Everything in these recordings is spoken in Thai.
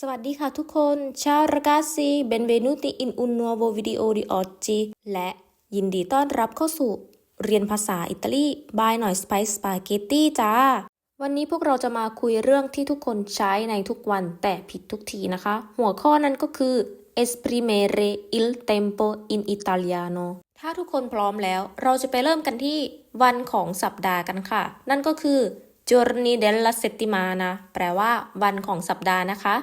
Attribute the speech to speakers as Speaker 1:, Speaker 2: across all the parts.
Speaker 1: สวัสดีค่ะทุกคน Ciao ragazzi benvenuti in un nuovo video di oggi และยินดีต้อนรับเข้าสู่ เรียนภาษาอิตาลี by หน่อย Spice Spaghetti จ้า วันนี้พวกเราจะมาคุยเรื่องที่ทุกคนใช้ในทุกวันแต่ผิดทุกทีนะคะ หัวข้อนั้นก็คือ esprimere il tempo in italiano ถ้าทุกคนพร้อมแล้ว เราจะไปเริ่มกันที่วันของสัปดาห์กันค่ะ นั่นก็คือ giorni della settimana แปลว่า วันของสัปดาห์นะคะ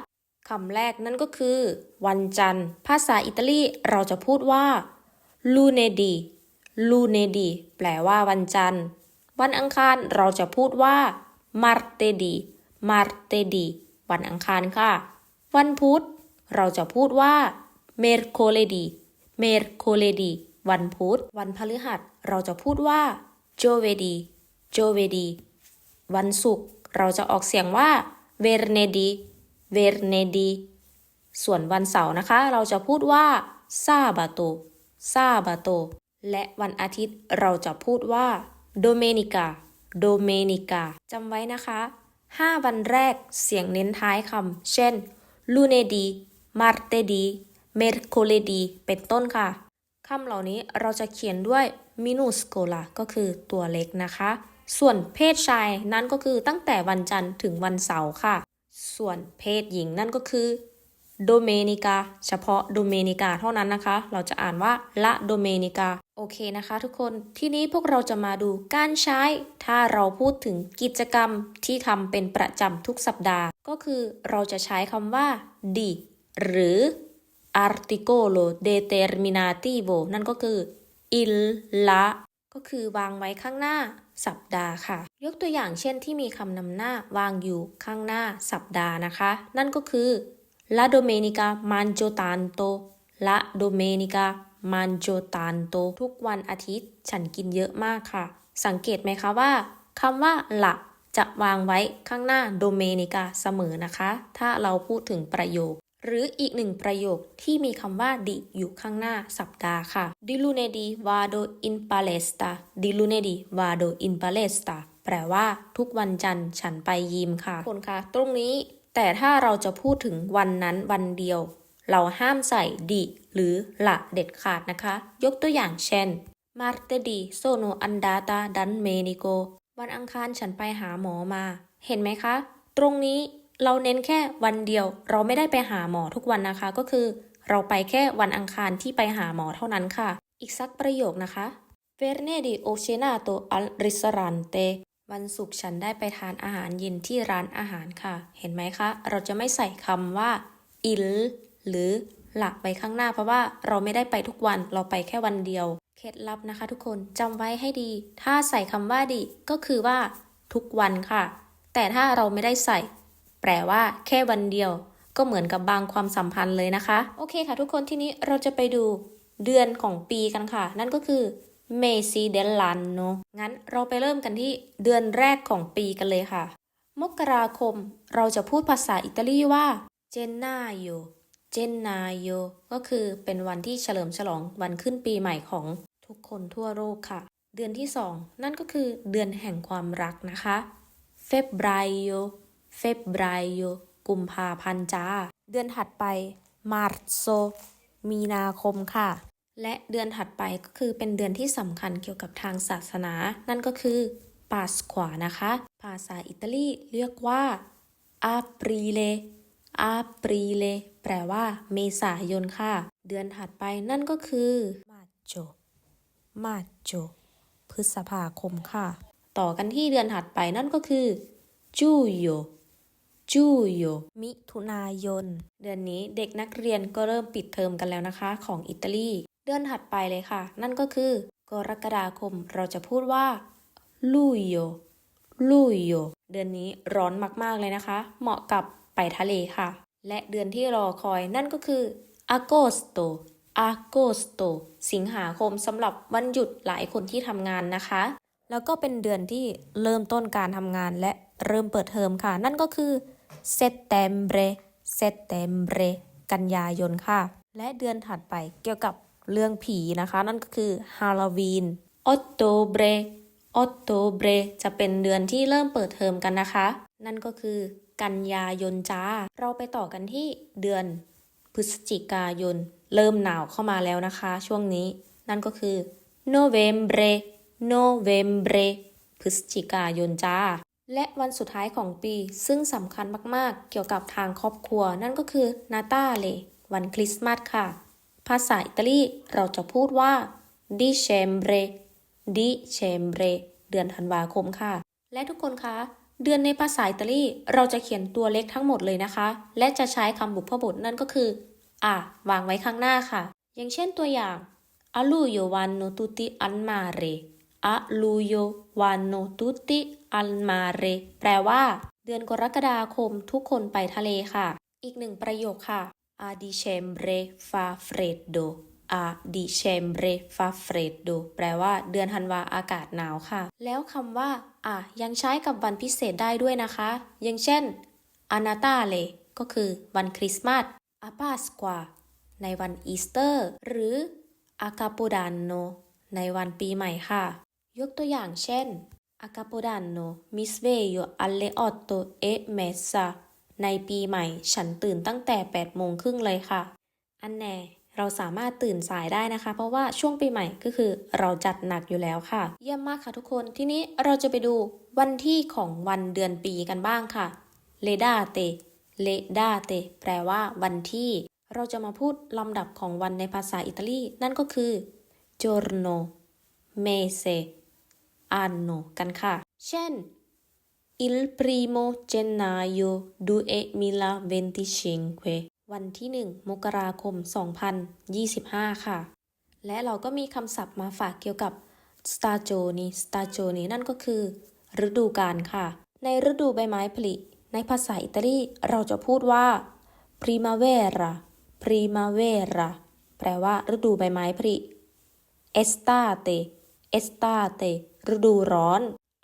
Speaker 1: คำแรกนั่นก็คือ วันจันทร์ ภาษาอิตาลีเราจะพูดว่า lunedì lunedì แปลว่าวันจันทร์ วันอังคารเราจะพูดว่า martedì martedì วันอังคารค่ะ วันพุธเราจะพูดว่า mercoledì mercoledì วันพุธ วันพฤหัสเราจะพูดว่า giovedì giovedì วันศุกร์เราจะออกเสียงว่า venerdì venerdì ส่วนวันเสาร์นะคะ เราจะพูดว่า sabato sabato และวันอาทิตย์เราจะพูดว่า domenica domenica จำไว้นะคะ 5 วันแรกเสียงเน้นท้ายคำ เช่น lunedì martedì mercoledì เป็นต้นค่ะ คำเหล่านี้เราจะเขียนด้วย minuscola ก็คือตัวเล็กนะคะ ส่วนเพศชายนั่นก็คือตั้งแต่วันจันทร์ถึงวันเสาร์ค่ะ ส่วนเพศหญิงนั่นก็คือ domenica เฉพาะ domenica เท่านั้นนะคะ เราจะอ่านว่า la domenica โอเคนะคะทุกคน ทีนี้พวกเราจะมาดูการใช้ ถ้าเราพูดถึงกิจกรรมที่ทำเป็นประจำทุกสัปดาห์ ก็คือเราจะใช้คำว่า di หรือ articolo determinativo นั่นก็คือ il la ก็คือวางไว้ข้างหน้าสัปดาห์ค่ะ ยกตัวอย่างเช่นที่มีคำนำหน้าวางอยู่ข้างหน้าสัปดาห์นะคะ นั่นก็คือ la domenica mangio tanto la domenica mangio tanto ทุกวันอาทิตย์ฉันกินเยอะมากค่ะ สังเกตไหมคะว่าคำว่า la จะวางไว้ข้างหน้า domenica เสมอนะคะ ถ้าเราพูดถึงประโยค หรืออีกหนึ่งประโยคที่มีคำว่า di อยู่ข้างหน้าสัปดาห์ค่ะ di lunedì vado in palestra di lunedì vado in palestra แปลว่าทุกวันจันทร์ฉันไปยิมค่ะคนคะตรงนี้ แต่ถ้าเราจะพูดถึงวันนั้นวันเดียว เราห้ามใส่ di หรือ la เด็ดขาดนะคะ ยกตัวอย่างเช่น martedì sono andata dal medico วันอังคารฉันไปหาหมอมา เห็นไหมคะ ตรงนี้ เราเน้นแค่วันเดียว เราไม่ได้ไปหาหมอทุกวันนะคะ ก็คือ เราไปแค่วันอังคารที่ไปหาหมอเท่านั้นค่ะ อีกสักประโยคนะคะ Venerdì ho cenato al ristorante วันศุกร์ฉันได้ไปทานอาหารเย็นที่ร้านอาหารค่ะ เห็นไหมคะ เราจะไม่ใส่คำว่า il หรือหลักไปข้างหน้าเพราะว่าเราไม่ได้ไปทุกวัน เราไปแค่วันเดียว เคล็ดลับนะคะทุกคนจำไว้ให้ดี ถ้าใส่คำว่าดีก็คือว่า ทุกวันค่ะ แต่ถ้าเราไม่ได้ใส่ แปลว่าแค่วันเดียว ก็เหมือนกับบางความสัมพันธ์เลยนะคะ โอเคค่ะทุกคนทีนี้เราจะไปดูเดือนของปีกันค่ะ นั่นก็คือ mesi dell'anno งั้นเราไปเริ่มกันที่เดือนแรกของปีกันเลยค่ะ มกราคม เราจะพูดภาษาอิตาลีว่า gennaio gennaio ก็คือเป็นวันที่เฉลิมฉลองวันขึ้นปีใหม่ของทุกคนทั่วโลกค่ะ เดือนที่สองนั่นก็คือเดือนแห่งความรักนะคะเฟบริโย febbraio febbraio กุมภาพันธ์จ้า เดือนถัดไป marzo มีนาคมค่ะ และเดือนถัดไปก็คือเป็นเดือนที่สำคัญเกี่ยวกับทางศาสนา นั่นก็คือปาสควานะคะ ภาษาอิตาลีเรียกว่า aprile aprile แปลว่า เมษายนค่ะ เดือนถัดไปนั่นก็คือ maggio maggio พฤษภาคมค่ะ ต่อกันที่เดือนถัดไปนั่นก็คือ giugno จูโยมิถุนายน เดือนนี้เด็กนักเรียนก็เริ่มปิดเทอมกันแล้วนะคะ ของอิตาลี เดือนถัดไปเลยค่ะ นั่นก็คือกรกฎาคมเราจะพูดว่าลูโยลูโยเดือนนี้ร้อนมากๆเลยนะคะ เหมาะกับไปทะเลค่ะ และเดือนที่รอคอยนั่นก็คือ agosto agosto สิงหาคมสำหรับวันหยุดหลายคนที่ทำงานนะคะ แล้วก็เป็นเดือนที่เริ่มต้นการทำงานและเริ่มเปิดเทอมค่ะ นั่นก็คือ settembre settembre กันยายนค่ะ และเดือนถัดไปเกี่ยวกับเรื่องผีนะคะ นั่นก็คือ Halloween ottobre ottobre จะเป็นเดือนที่เริ่มเปิดเทอมกันนะคะ นั่นก็คือ กันยายนจ้า เราไปต่อกันที่เดือนพฤศจิกายน เริ่มหนาวเข้ามาแล้วนะคะ ช่วงนี้ นั่นก็คือ Novembre Novembre พฤศจิกายนจ้า และวันสุดท้ายของปีซึ่งสำคัญมากๆ เกี่ยวกับทางครอบครัว นั่นก็คือนาตาเลวันคริสต์มาสค่ะ ภาษาอิตาลีเราจะพูดว่า dicembre dicembre เดือนธันวาคมค่ะ และทุกคนคะ เดือนในภาษาอิตาลีเราจะเขียนตัวเล็กทั้งหมดเลยนะคะ และจะใช้คำบุพบทนั่นก็คืออะวางไว้ข้างหน้าค่ะ อย่างเช่นตัวอย่าง a luglio vanno tutti al mare a luglio vanno tutti al mare แปลว่า เดือนกรกฎาคมทุกคนไปทะเลค่ะ อีกหนึ่งประโยคค่ะ a dicembre fa freddo a dicembre fa freddo แปลว่า เดือนธันวาอากาศหนาวค่ะ แล้วคำว่าอะยังใช้กับวันพิเศษได้ด้วยนะคะ อย่างเช่น a Natale ก็คือวันคริสต์มาส a Pasqua ในวันอีสเตอร์ หรือ a Capodanno ในวันปีใหม่ค่ะ ยกตัวอย่างเช่น a Capodanno mi sveglio alle otto e mezza ในปีใหม่ ฉันตื่นตั้งแต่8โมงครึ่งเลยค่ะ อันแน่เราสามารถตื่นสายได้นะคะ เพราะว่าช่วงปีใหม่ก็คือเราจัดหนักอยู่แล้วค่ะ เยี่ยมมากค่ะทุกคน ทีนี้เราจะไปดูวันที่ของวันเดือนปีกันบ้างค่ะเลดาเตเลดาเตแปลว่าวันที่ เราจะมาพูดลำดับของวันในภาษาอิตาลี นั่นก็คือ giorno mese anno กันค่ะ เช่น il primo gennaio 2025 วันที่ 1 มกราคม 2025 ค่ะ และเราก็มีคำศัพท์มาฝากเกี่ยวกับ stagioni stagioni นั่นก็คือ ฤดูกาลค่ะ ในฤดูใบไม้ผลิ ในภาษาอิตาลีเราจะพูดว่า primavera primavera แปลว่าฤดูใบไม้ผลิ estate estate ฤดูร้อน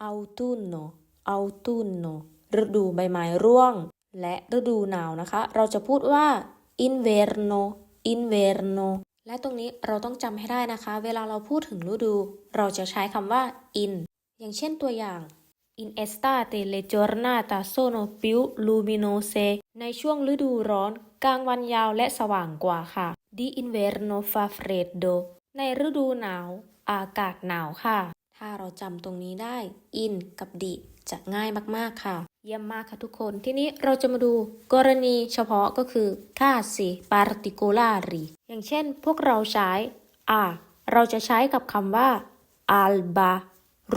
Speaker 1: autunno autunno ฤดูใบไม้ร่วง และฤดูหนาวนะคะ เราจะพูดว่า inverno inverno และตรงนี้เราต้องจำให้ได้นะคะ เวลาเราพูดถึงฤดู เราจะใช้คำว่า in อย่างเช่นตัวอย่าง In estate le giornate sono più luminose ในช่วงฤดูร้อน กลางวันยาวและสว่างกว่าค่ะ Di inverno fa freddo ในฤดูหนาว อากาศหนาวค่ะ ถ้าเราจำตรงนี้ได้ in กับ di จะง่ายมากๆค่ะ เยี่ยมมากค่ะทุกคน ทีนี้เราจะมาดูกรณีเฉพาะก็คือ casi particolari อย่างเช่น พวกเราใช้ a เราจะใช้กับคำว่า alba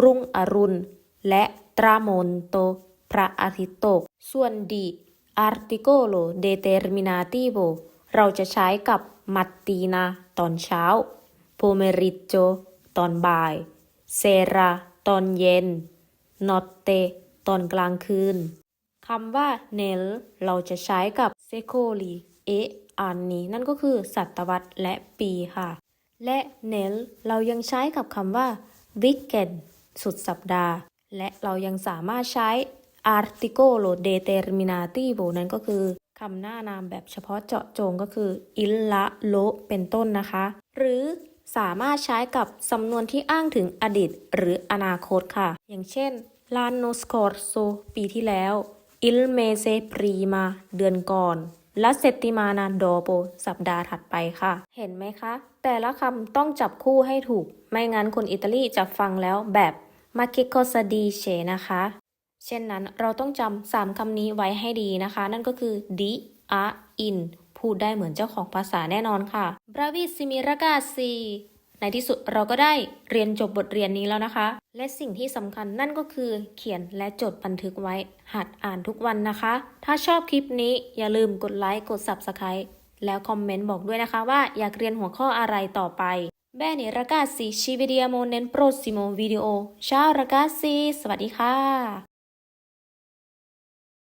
Speaker 1: รุ่งอรุณ และ tramonto พระอาทิตย์ตก ส่วน di articolo determinativo เราจะใช้กับ mattina ตอนเช้า pomeriggio ตอนบ่าย sera ตอนเย็น notte ตอนกลางคืนคำว่า nel เราจะใช้กับ secoli e anni นั่นก็คือศตวรรษและปีค่ะ และ nel เรายังใช้กับคำว่า weekend สุดสัปดาห์ และเรายังสามารถใช้ articolo determinativo นั่นก็คือคำหน้านามแบบเฉพาะเจาะจงก็คือ il la lo เป็นต้นนะคะ หรือ สามารถใช้กับสำนวนที่อ้างถึงอดีตหรืออนาคตค่ะ อย่างเช่น l'anno scorso ปีที่แล้ว il mese prima เดือนก่อน la settimana dopo สัปดาห์ถัดไปค่ะ เห็นไหมคะ แต่ละคำต้องจับคู่ให้ถูก ไม่งั้นคนอิตาลีจะฟังแล้วแบบ ma che cosa dice นะคะ เช่นนั้นเราต้องจำสามคำนี้ไว้ให้ดีนะคะ นั่นก็คือ di a in พูดได้เหมือนเจ้าของภาษาแน่นอนค่ะ bravissimi ragazzi ในที่สุดเราก็ได้เรียนจบบทเรียนนี้แล้วนะคะ และสิ่งที่สำคัญนั่นก็คือเขียนและจดบันทึกไว้ หัดอ่านทุกวันนะคะ ถ้าชอบคลิปนี้อย่าลืมกดไลค์กด Subscribe แล้วคอมเมนต์บอกด้วยนะคะว่าอยากเรียนหัวข้ออะไรต่อไป Bene ragazzi ci vediamo nel prossimo video ciao ragazzi สวัสดีค่ะ